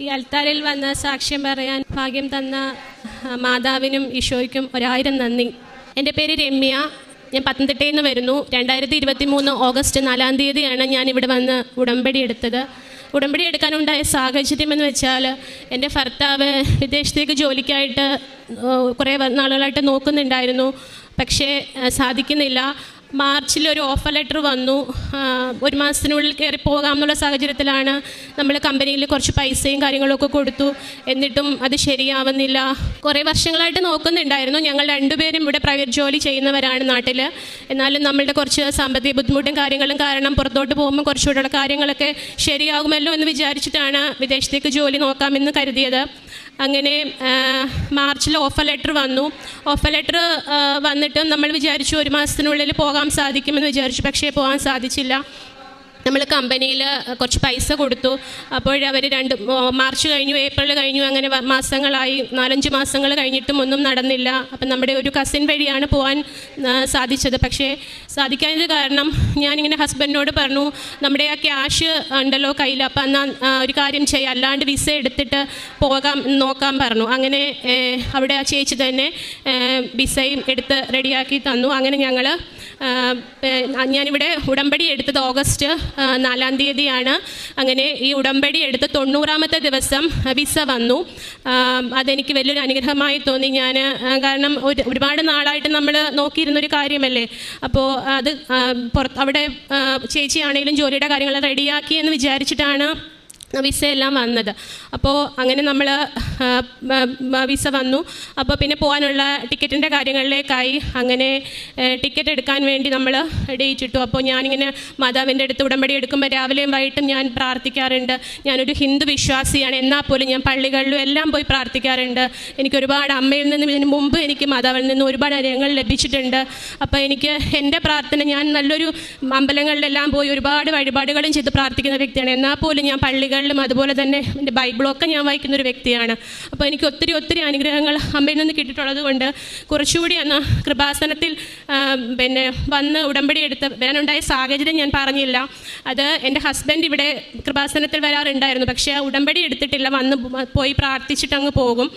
ഈ അൽത്താരയിൽ വന്ന് സാക്ഷ്യം പറയാൻ ഭാഗ്യം തന്ന മാതാവിനും ഈശോയ്ക്കും ഒരായിരം നന്ദി. എന്റെ പേര് രമ്യ. ഞാൻ പത്തനംതിട്ടയിൽ നിന്ന് വരുന്നു. രണ്ടായിരത്തി ഇരുപത്തി മൂന്ന് ഓഗസ്റ്റ് നാലാം തീയതിയാണ് ഞാൻ ഇവിടെ വന്ന് ഉടമ്പടി എടുത്തത്. ഉടമ്പടി എടുക്കാനുണ്ടായ സാഹചര്യം എന്ന് വെച്ചാൽ എന്റെ ഭർത്താവ് വിദേശത്തേക്ക് ജോലിക്കായിട്ട് കുറേ നാളുകളായിട്ട് നോക്കുന്നുണ്ടായിരുന്നു. പക്ഷേ സാധിക്കുന്നില്ല. മാർച്ചിൽ ഒരു ഓഫർ ലെറ്റർ വന്നു. ഒരു മാസത്തിനുള്ളിൽ കയറി പോകാം എന്നുള്ള സാഹചര്യത്തിലാണ് നമ്മൾ കമ്പനിയിൽ കുറച്ച് പൈസയും കാര്യങ്ങളൊക്കെ കൊടുത്തു. എന്നിട്ടും അത് ശരിയാവുന്നില്ല. കുറേ വർഷങ്ങളായിട്ട് നോക്കുന്നുണ്ടായിരുന്നു. ഞങ്ങൾ രണ്ടുപേരും ഇവിടെ പ്രൈവറ്റ് ജോലി ചെയ്യുന്നവരാണ് നാട്ടിൽ എന്നാലും നമ്മളുടെ കുറച്ച് സാമ്പത്തിക ബുദ്ധിമുട്ടും കാര്യങ്ങളും കാരണം പുറത്തോട്ട് പോകുമ്പോൾ കുറച്ചുകൂടെയുള്ള കാര്യങ്ങളൊക്കെ ശരിയാകുമല്ലോ എന്ന് വിചാരിച്ചിട്ടാണ് വിദേശത്തേക്ക് ജോലി നോക്കാമെന്ന് കരുതിയത്. അങ്ങനെ മാർച്ചിൽ ഓഫർ ലെറ്റർ വന്നു. ഓഫർ ലെറ്റർ വന്നിട്ടും നമ്മൾ വിചാരിച്ചു ഒരു മാസത്തിനുള്ളിൽ പോകാൻ സാധിക്കുമെന്ന് വിചാരിച്ചു. പക്ഷേ പോകാൻ സാധിച്ചില്ല. നമ്മൾ കമ്പനിയിൽ കുറച്ച് പൈസ കൊടുത്തു. അപ്പോഴവർ രണ്ട് മോ- മാർച്ച് കഴിഞ്ഞു ഏപ്രിൽ കഴിഞ്ഞു അങ്ങനെ മാസങ്ങളായി നാലഞ്ച് മാസങ്ങൾ കഴിഞ്ഞിട്ടും ഒന്നും നടന്നില്ല. അപ്പം നമ്മുടെ ഒരു കസിൻ വഴിയാണ് പോകാൻ സാധിച്ചത്. പക്ഷേ സാധിക്കാത്തത് കാരണം ഞാനിങ്ങനെ ഹസ്ബൻഡിനോട് പറഞ്ഞു നമ്മുടെ ആ ക്യാഷ് ഉണ്ടല്ലോ കയ്യിൽ അപ്പം എന്നാൽ ഒരു കാര്യം ചെയ്യാം. അല്ലാണ്ട് വിസ എടുത്തിട്ട് പോകാം നോക്കാൻ പറഞ്ഞു. അങ്ങനെ അവിടെ ആ ചേച്ചി തന്നെ വിസയും എടുത്ത് റെഡിയാക്കി തന്നു. അങ്ങനെ ഞങ്ങൾ ഞാനിവിടെ ഉടമ്പടി എടുത്തത് ഓഗസ്റ്റ് നാലാം തീയതിയാണ്. അങ്ങനെ ഈ ഉടമ്പടി എടുത്ത് തൊണ്ണൂറാമത്തെ ദിവസം വിസ വന്നു. അതെനിക്ക് വലിയൊരു അനുഗ്രഹമായി തോന്നി. ഞാൻ കാരണം ഒരു ഒരുപാട് നാളായിട്ട് നമ്മൾ നോക്കിയിരുന്നൊരു കാര്യമല്ലേ? അപ്പോൾ അത് പുറത്ത് അവിടെ ചേച്ചിയാണെങ്കിലും ജോലിയുടെ കാര്യങ്ങൾ റെഡിയാക്കി എന്ന് വിചാരിച്ചിട്ടാണ് വിസ എല്ലാം വന്നത്. അപ്പോൾ അങ്ങനെ നമ്മൾ വിസ വന്നു. അപ്പോൾ പിന്നെ പോകാനുള്ള ടിക്കറ്റിന്റെ കാര്യങ്ങളിലേക്കായി അങ്ങനെ ടിക്കറ്റ് എടുക്കാൻ വേണ്ടി നമ്മൾ ഡേറ്റ് ഇട്ടു അപ്പോൾ ഞാനിങ്ങനെ മാതാവിന്റെ അടുത്ത് ഉടമ്പടി എടുക്കുമ്പോൾ രാവിലെയും വൈകിട്ടും ഞാൻ പ്രാർത്ഥിക്കാറുണ്ട്. ഞാനൊരു ഹിന്ദു വിശ്വാസിയാണ്. എന്നാൽ പോലും ഞാൻ പള്ളികളിലും എല്ലാം പോയി പ്രാർത്ഥിക്കാറുണ്ട്. എനിക്ക് ഒരുപാട് അമ്മയിൽ നിന്നും ഇതിന് മുമ്പ് എനിക്ക് മാതാവിൽ നിന്നും ഒരുപാട് അനുഗ്രഹങ്ങൾ ലഭിച്ചിട്ടുണ്ട്. അപ്പോൾ എനിക്ക് എന്റെ പ്രാർത്ഥന ഞാൻ നല്ലൊരു അമ്പലങ്ങളിലെല്ലാം പോയി ഒരുപാട് വഴിപാടുകളും ചെയ്ത് പ്രാർത്ഥിക്കുന്ന വ്യക്തിയാണ്. എന്നാൽ പോലും ഞാൻ പള്ളികളിലും അതുപോലെ തന്നെ എന്റെ ബൈബിളൊക്കെ ഞാൻ വായിക്കുന്ന ഒരു വ്യക്തിയാണ്. അപ്പോൾ എനിക്ക് ഒത്തിരി ഒത്തിരി അനുഗ്രഹങ്ങൾ അമ്മയിൽ നിന്ന് കിട്ടിയിട്ടുള്ളത് കൊണ്ട് കുറച്ചുകൂടി അന്ന് കൃപാസനത്തിൽ പിന്നെ വന്ന് ഉടമ്പടി എടുത്ത് വരാനുണ്ടായ സാഹചര്യം ഞാൻ പറഞ്ഞില്ല. അത് എന്റെ ഹസ്ബൻഡ് ഇവിടെ കൃപാസനത്തിൽ വരാറുണ്ടായിരുന്നു. പക്ഷേ ഉടമ്പടി എടുത്തിട്ടില്ല. വന്ന് പോയി പ്രാർത്ഥിച്ചിട്ട് അങ്ങ് പോകും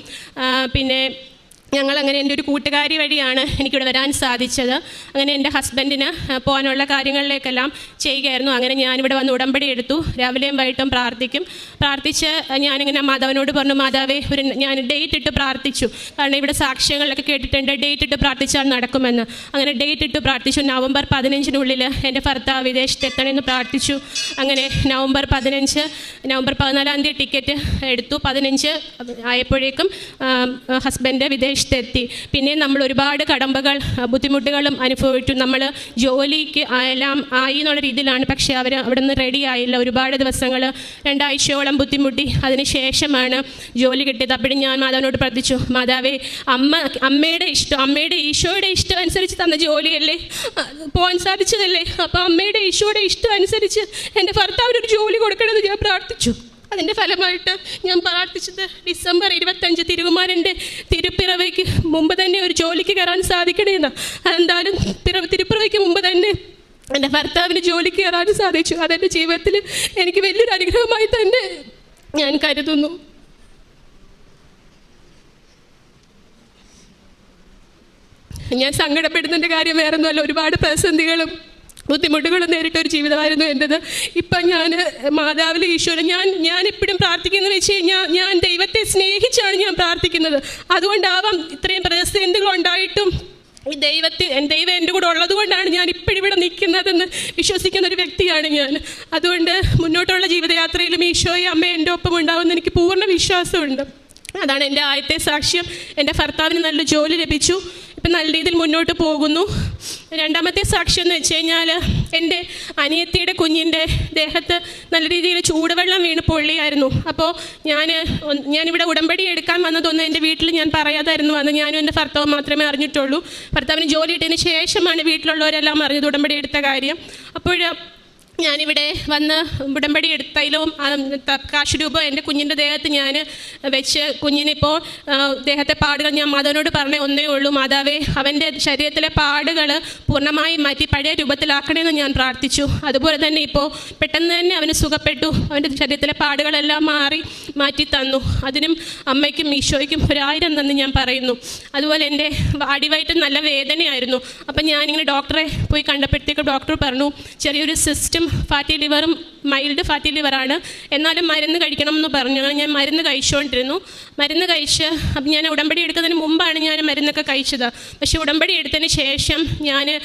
പിന്നെ ഞങ്ങൾ അങ്ങനെ എന്റെ ഒരു കൂട്ടുകാരി വഴിയാണ് എനിക്കിവിടെ വരാൻ സാധിച്ചത്. അങ്ങനെ എന്റെ ഹസ്ബൻഡിന് പോകാനുള്ള കാര്യങ്ങളിലേക്കെല്ലാം ചെയ്യുകയായിരുന്നു. അങ്ങനെ ഞാനിവിടെ വന്ന് ഉടമ്പടി എടുത്തു. രാവിലെയും വൈകിട്ടും പ്രാർത്ഥിക്കും. പ്രാർത്ഥിച്ച് ഞാനിങ്ങനെ മാതാവിനോട് പറഞ്ഞു മാതാവേ ഒരു ഞാൻ ഡേറ്റ് ഇട്ട് പ്രാർത്ഥിച്ചു. കാരണം ഇവിടെ സാക്ഷ്യങ്ങളൊക്കെ കേട്ടിട്ടുണ്ട്. ഡേറ്റ് ഇട്ട് പ്രാർത്ഥിച്ചാൽ നടക്കുമെന്ന്. അങ്ങനെ ഡേറ്റ് ഇട്ട് പ്രാർത്ഥിച്ചു. നവംബർ പതിനഞ്ചിനുള്ളിൽ എന്റെ ഭർത്താവ് വിദേശത്ത് എത്തണമെന്ന് പ്രാർത്ഥിച്ചു. അങ്ങനെ നവംബർ പതിനഞ്ച് നവംബർ പതിനാലാം തീയതി ടിക്കറ്റ് എടുത്തു. പതിനഞ്ച് ആയപ്പോഴേക്കും ഹസ്ബൻഡ് വിദേശത്തെത്തി പിന്നെ നമ്മൾ ഒരുപാട് കടമ്പകൾ ബുദ്ധിമുട്ടുകളും അനുഭവിച്ചു. നമ്മൾ ജോലിക്ക് എല്ലാം ആയി എന്നുള്ള രീതിയിലാണ്. പക്ഷേ അവർ അവിടെ നിന്ന് റെഡി ആയില്ല. ഒരുപാട് ദിവസങ്ങൾ രണ്ടാഴ്ചയോളം ബുദ്ധിമുട്ടി. അതിനുശേഷമാണ് ജോലി കിട്ടിയത്. അപ്പോഴും ഞാൻ മാതാവിനോട് പ്രാർത്ഥിച്ചു മാതാവേ അമ്മ അമ്മയുടെ ഇഷ്ടം അമ്മയുടെ ഈശോയുടെ ഇഷ്ടം അനുസരിച്ച് തന്ന ജോലിയല്ലേ? പോകാൻ സാധിച്ചതല്ലേ? അപ്പോൾ അമ്മയുടെ ഈശോയുടെ ഇഷ്ടം അനുസരിച്ച് എന്റെ ഭർത്താവിനൊരു ജോലി കൊടുക്കണമെന്ന് ഞാൻ പ്രാർത്ഥിച്ചു. അതിന്റെ ഫലമായിട്ട് ഞാൻ പ്രാർത്ഥിച്ചത് ഡിസംബർ ഇരുപത്തഞ്ച് തിരുകുമാരന്റെ തിരുപ്പിറവയ്ക്ക് മുമ്പ് തന്നെ ഒരു ജോലിക്ക് കയറാൻ സാധിക്കണേന്ന്. അതെന്തായാലും പിറ തിരുപ്പിറവയ്ക്ക് മുമ്പ് തന്നെ എന്റെ ഭർത്താവിന് ജോലിക്ക് കയറാൻ സാധിച്ചു. അതെന്റെ ജീവിതത്തിൽ എനിക്ക് വലിയൊരു അനുഗ്രഹമായി തന്നെ ഞാൻ കരുതുന്നു. ഞാൻ സങ്കടപ്പെടുന്നതിന്റെ കാര്യം വേറൊന്നുമല്ല. ഒരുപാട് പ്രതിസന്ധികളും ബുദ്ധിമുട്ടുകളും നേരിട്ട ഒരു ജീവിതമായിരുന്നു എന്റെത് ഇപ്പം ഞാൻ മാതാവിലെ ഈശ്വരൻ ഞാൻ ഞാൻ എപ്പോഴും പ്രാർത്ഥിക്കുന്നത് വെച്ച് കഴിഞ്ഞാൽ ഞാൻ ദൈവത്തെ സ്നേഹിച്ചാണ് ഞാൻ പ്രാർത്ഥിക്കുന്നത്. അതുകൊണ്ടാവാം ഇത്രയും പ്രതിസന്ധികൾ ഉണ്ടായിട്ടും ഈ ദൈവത്തിൽ ദൈവം എന്റെ കൂടെ ഉള്ളത് കൊണ്ടാണ് ഞാൻ ഇപ്പോഴും ഇവിടെ നിൽക്കുന്നതെന്ന് വിശ്വസിക്കുന്ന ഒരു വ്യക്തിയാണ് ഞാൻ. അതുകൊണ്ട് മുന്നോട്ടുള്ള ജീവിതയാത്രയിലും ഈശോയും അമ്മ എന്റെ ഒപ്പം ഉണ്ടാവുമെന്ന് എനിക്ക് പൂർണ വിശ്വാസമുണ്ട്. അതാണ് എന്റെ ആദ്യത്തെ സാക്ഷ്യം. എന്റെ ഭർത്താവിന് നല്ല ജോലി ലഭിച്ചു. ഇപ്പം നല്ല രീതിയിൽ മുന്നോട്ട് പോകുന്നു. രണ്ടാമത്തെ സാക്ഷി എന്ന് വെച്ച് കഴിഞ്ഞാൽ എന്റെ അനിയത്തിയുടെ കുഞ്ഞിന്റെ ദേഹത്ത് നല്ല രീതിയിൽ ചൂടുവെള്ളം വീണ് പൊള്ളിയായിരുന്നു. അപ്പോൾ ഞാൻ ഞാനിവിടെ ഉടമ്പടി എടുക്കാൻ വന്നതൊന്നും എന്റെ വീട്ടിൽ ഞാൻ പറയാതായിരുന്നു. വന്ന് ഞാനും എന്റെ ഭർത്താവ് മാത്രമേ അറിഞ്ഞിട്ടുള്ളൂ. ഭർത്താവിന് ജോലി ഇട്ടതിന് ശേഷമാണ് വീട്ടിലുള്ളവരെല്ലാം അറിഞ്ഞത് ഉടമ്പടി എടുത്ത കാര്യം. അപ്പോൾ ഞാനിവിടെ വന്ന് ഉടമ്പടി എടുത്തതിലും കാശ് രൂപ എന്റെ കുഞ്ഞിന്റെ ദേഹത്ത് ഞാൻ വെച്ച് കുഞ്ഞിനിപ്പോൾ ദേഹത്തെ പാടുകൾ ഞാൻ മാതാവിനോട് പറഞ്ഞ ഒന്നേ ഉള്ളൂ. മാതാവേ അവന്റെ ശരീരത്തിലെ പാടുകൾ പൂർണമായും മാറ്റി പഴയ രൂപത്തിലാക്കണമെന്ന് ഞാൻ പ്രാർത്ഥിച്ചു. അതുപോലെ തന്നെ ഇപ്പോൾ പെട്ടെന്ന് തന്നെ അവന് സുഖപ്പെട്ടു. അവന്റെ ശരീരത്തിലെ പാടുകളെല്ലാം മാറി. മാറ്റി തന്നു അതിനും അമ്മയ്ക്കും ഈശോയ്ക്കും ഒരായിരം തന്നു ഞാൻ പറയുന്നു. അതുപോലെ എന്റെ അടിവായിട്ട് നല്ല വേദനയായിരുന്നു. അപ്പം ഞാനിങ്ങനെ ഡോക്ടറെ പോയി കണ്ടപ്പോഴത്തേക്ക് ഡോക്ടർ പറഞ്ഞു ചെറിയൊരു സിസ്റ്റം ഫാറ്റി ലിവറും മൈൽഡ് ഫാറ്റി ലിവറാണ്. എന്നാലും മരുന്ന് കഴിക്കണം എന്ന് പറഞ്ഞു. അങ്ങനെ ഞാൻ മരുന്ന് കഴിച്ചുകൊണ്ടിരുന്നു. മരുന്ന് കഴിച്ച് അപ്പം ഞാൻ ഉടമ്പടി എടുക്കുന്നതിന് മുമ്പാണ് ഞാൻ മരുന്നൊക്കെ കഴിച്ചത്. പക്ഷേ ഉടമ്പടി എടുത്തതിന് ശേഷം ഞാൻ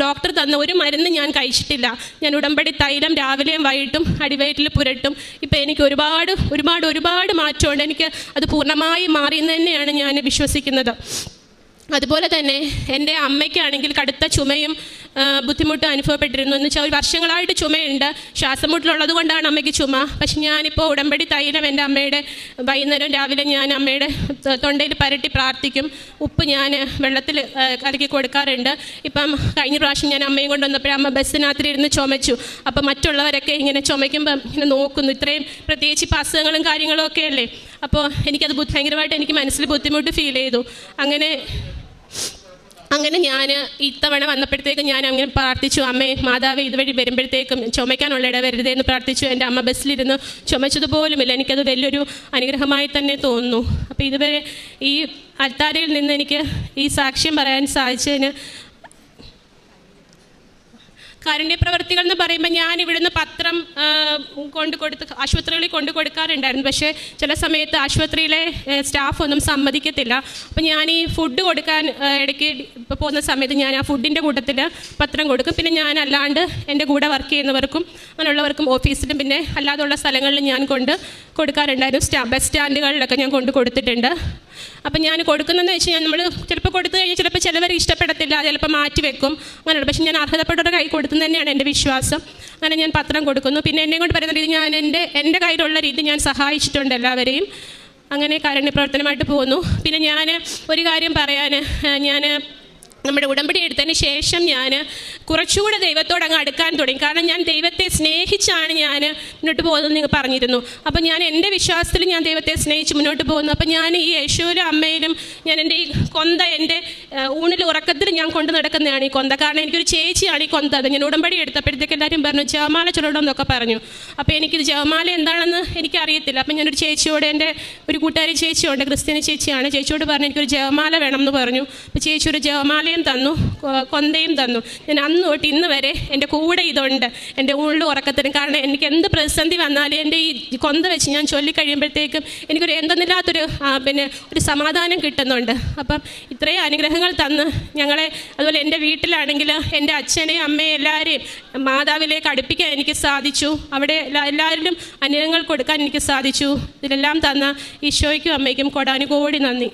ഡോക്ടർ തന്ന ഒരു മരുന്ന് ഞാൻ കഴിച്ചിട്ടില്ല. ഞാൻ ഉടമ്പടി തൈലം രാവിലെയും വൈകിട്ടും അടിവയറ്റിൽ പുരട്ടും. ഇപ്പം എനിക്ക് ഒരുപാട് ഒരുപാട് ഒരുപാട് മാറ്റമുണ്ട്. എനിക്ക് അത് പൂർണമായി മാറിയെന്ന് തന്നെയാണ് ഞാൻ വിശ്വസിക്കുന്നത്. അതുപോലെ തന്നെ എന്റെ അമ്മയ്ക്കാണെങ്കിൽ കടുത്ത ചുമയും ബുദ്ധിമുട്ടും അനുഭവപ്പെട്ടിരുന്നു. എന്ന് വെച്ചാൽ ഒരു വർഷങ്ങളായിട്ട് ചുമയുണ്ട്. ശ്വാസം മുട്ടലുള്ളത് കൊണ്ടാണ് അമ്മയ്ക്ക് ചുമ. പക്ഷെ ഞാനിപ്പോൾ ഉടമ്പടി തൈലം എന്റെ അമ്മയുടെ വൈകുന്നേരം രാവിലെ ഞാൻ അമ്മയുടെ തൊണ്ടയിൽ പരട്ടി പ്രാർത്ഥിക്കും. ഉപ്പ് ഞാൻ വെള്ളത്തിൽ കലക്കി കൊടുക്കാറുണ്ട്. ഇപ്പം കഴിഞ്ഞ പ്രാവശ്യം ഞാൻ അമ്മയും കൊണ്ടുവന്നപ്പോഴേ അമ്മ ബസ്സിനകത്തിരുന്ന് ചുമച്ചു. അപ്പം മറ്റുള്ളവരൊക്കെ ഇങ്ങനെ ചുമയ്ക്കുമ്പം ഇങ്ങനെ നോക്കുന്നു. ഇത്രയും പ്രത്യേകിച്ച് ഇപ്പം അസുഖങ്ങളും കാര്യങ്ങളും ഒക്കെ അല്ലേ? അപ്പോൾ എനിക്കത് ഭയങ്കരമായിട്ട് എനിക്ക് മനസ്സിൽ ബുദ്ധിമുട്ട് ഫീൽ ചെയ്തു. അങ്ങനെ അങ്ങനെ ഞാൻ ഇത്തവണ വന്നപ്പോഴത്തേക്കും ഞാൻ അങ്ങനെ പ്രാർത്ഥിച്ചു അമ്മേ മാതാവ് ഇതുവഴി വരുമ്പോഴത്തേക്കും ചുമയ്ക്കാനുള്ള ഇട വരരുതേ എന്ന് പ്രാർത്ഥിച്ചു. എന്റെ അമ്മ ബസ്സിലിരുന്ന് ചുമച്ചതുപോലുമില്ല. എനിക്കത് വലിയൊരു അനുഗ്രഹമായി തന്നെ തോന്നുന്നു. അപ്പോൾ ഇതുവരെ ഈ അൽത്താരയിൽ നിന്ന് എനിക്ക് ഈ സാക്ഷ്യം പറയാൻ സാധിച്ചതിന് കാരുണ്യപ്രവർത്തികൾ എന്ന് പറയുമ്പോൾ ഞാൻ ഇവിടുന്ന് പത്രം കൊണ്ട് കൊടുത്ത് ആശുപത്രികളിൽ കൊണ്ട് കൊടുക്കാറുണ്ടായിരുന്നു. പക്ഷേ ചില സമയത്ത് ആശുപത്രിയിലെ സ്റ്റാഫ് ഒന്നും സമ്മതിക്കത്തില്ല. അപ്പം ഞാൻ ഈ ഫുഡ് കൊടുക്കാൻ ഇടയ്ക്ക് പോകുന്ന സമയത്ത് ഞാൻ ആ ഫുഡിന്റെ കൂട്ടത്തിൽ പത്രം കൊടുക്കും. പിന്നെ ഞാൻ അല്ലാണ്ട് എന്റെ കൂടെ വർക്ക് ചെയ്യുന്നവർക്കും അങ്ങനെയുള്ളവർക്കും ഓഫീസിലും പിന്നെ അല്ലാതുള്ള സ്ഥലങ്ങളിൽ ഞാൻ കൊണ്ട് കൊടുക്കാറുണ്ടായിരുന്നു. സ്റ്റാ ബസ് സ്റ്റാൻഡുകളിലൊക്കെ ഞാൻ കൊണ്ട് കൊടുത്തിട്ടുണ്ട്. അപ്പം ഞാൻ കൊടുക്കുന്നതെന്ന് വെച്ച് കഴിഞ്ഞാൽ നമ്മൾ ചിലപ്പോൾ കൊടുത്തു കഴിഞ്ഞാൽ ചിലപ്പോൾ ചിലവർ ഇഷ്ടപ്പെടത്തില്ല ചിലപ്പോൾ മാറ്റി വെക്കും. അങ്ങനെയുള്ള പക്ഷേ ഞാൻ അർഹതപ്പെട്ടവരുടെ കൈ കൊടുത്തു തന്നെയാണ് എന്റെ വിശ്വാസം. അങ്ങനെ ഞാൻ പത്രം കൊടുക്കുന്നു. പിന്നെ എന്നെ കൊണ്ട് പറയുന്ന രീതി ഞാൻ എന്റെ എന്റെ കയ്യിലുള്ള രീതി ഞാൻ സഹായിച്ചിട്ടുണ്ട് എല്ലാവരെയും. അങ്ങനെ കാരുണ്യ പ്രവർത്തനമായിട്ട് പോകുന്നു. പിന്നെ ഞാൻ ഒരു കാര്യം പറയാൻ ഞാൻ നമ്മുടെ ഉടമ്പടി എടുത്തതിന് ശേഷം ഞാൻ കുറച്ചുകൂടെ ദൈവത്തോട് അങ്ങ് അടുക്കാൻ തുടങ്ങി. കാരണം ഞാൻ ദൈവത്തെ സ്നേഹിച്ചാണ് ഞാൻ മുന്നോട്ട് പോകുന്നത് നിങ്ങൾ പറഞ്ഞിരുന്നു. അപ്പം ഞാൻ എന്റെ വിശ്വാസത്തിൽ ഞാൻ ദൈവത്തെ സ്നേഹിച്ച് മുന്നോട്ട് പോകുന്നു. അപ്പം ഞാൻ ഈ യേശുവിലും അമ്മയിലും ഞാൻ എന്റെ ഈ കൊന്ത എന്റെ ഊണിൽ ഉറക്കത്തിൽ ഞാൻ കൊണ്ട് നടക്കുന്നതാണ് ഈ കൊന്ത. കാരണം എനിക്കൊരു ചേച്ചിയാണ് ഈ കൊന്ത. അത് ഞാൻ ഉടമ്പടി എടുത്തപ്പോഴത്തേക്ക് എല്ലാവരും പറഞ്ഞു ജവമാല ചൊല്ലണമെന്നൊക്കെ പറഞ്ഞു. അപ്പോൾ എനിക്കിത് ജവമാല എന്താണെന്ന് എനിക്കറിയത്തില്ല. അപ്പം ഞാനൊരു ചേച്ചിയോട് എന്റെ ഒരു കൂട്ടുകാരി ചേച്ചിയുണ്ട് ക്രിസ്ത്യൻ ചേച്ചിയാണ്. ചേച്ചിയോട് പറഞ്ഞു എനിക്കൊരു ജവമാല വേണം എന്ന് പറഞ്ഞു. അപ്പോൾ ചേച്ചി ഒരു ജവമാലയും തന്നു. കൊന്തയും തന്നു. ഞാൻ അന്ന് തൊട്ട് ഇന്ന് വരെ എന്റെ കൂടെ ഇതുണ്ട്. എന്റെ ഉള്ളു ഉറക്കത്തിന് കാരണം എനിക്ക് എന്ത് പ്രതിസന്ധി വന്നാലും എന്റെ ഈ കൊന്ത വെച്ച് ഞാൻ ചൊല്ലിക്കഴിയുമ്പോഴത്തേക്കും എനിക്കൊരു എന്തെന്നില്ലാത്തൊരു പിന്നെ ഒരു സമാധാനം കിട്ടുന്നുണ്ട്. അപ്പം ഇത്രയും അനുഗ്രഹങ്ങൾ തന്ന് ഞങ്ങളെ അതുപോലെ എന്റെ വീട്ടിലാണെങ്കിൽ എന്റെ അച്ഛനെയും അമ്മയെ എല്ലാവരെയും മാതാവിലേക്ക് അടുപ്പിക്കാൻ എനിക്ക് സാധിച്ചു. അവിടെ എല്ലാ- എല്ലാവരിലും അനുഗ്രഹങ്ങൾ കൊടുക്കാൻ എനിക്ക് സാധിച്ചു. ഇതിലെല്ലാം തന്ന ഈശോയ്ക്കും അമ്മയ്ക്കും കൊടാനുകോടി നന്ദി.